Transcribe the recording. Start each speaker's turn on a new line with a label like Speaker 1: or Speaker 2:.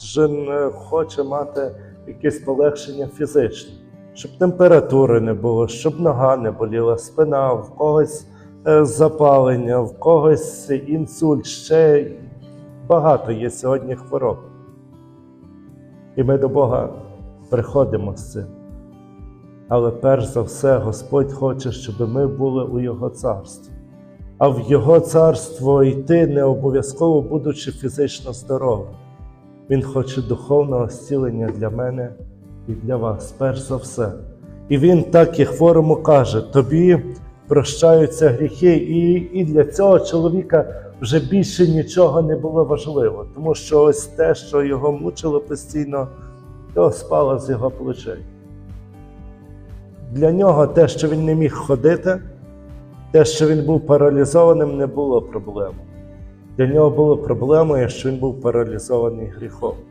Speaker 1: Кожен е, хоче мати якесь полегшення фізичне, щоб температури не було, щоб нога не боліла, спина, в когось е, запалення, в когось інсульт, ще багато є сьогодні хвороб. І ми до Бога приходимо з цим. Але перш за все, Господь хоче, щоб ми були у Його царстві. А в Його царство йти не обов'язково будучи фізично здоровим. Він хоче духовного зцілення для мене і для вас, перш за все. І він так і хворому каже: тобі прощаються гріхи, і, і для цього чоловіка вже більше нічого не було важливо, тому що ось те, що його мучило постійно, то спало з його плечей. Для нього те, що він не міг ходити, те, що він був паралізованим, не було проблемою. Для нього було проблемою, що він був паралізований гріхом.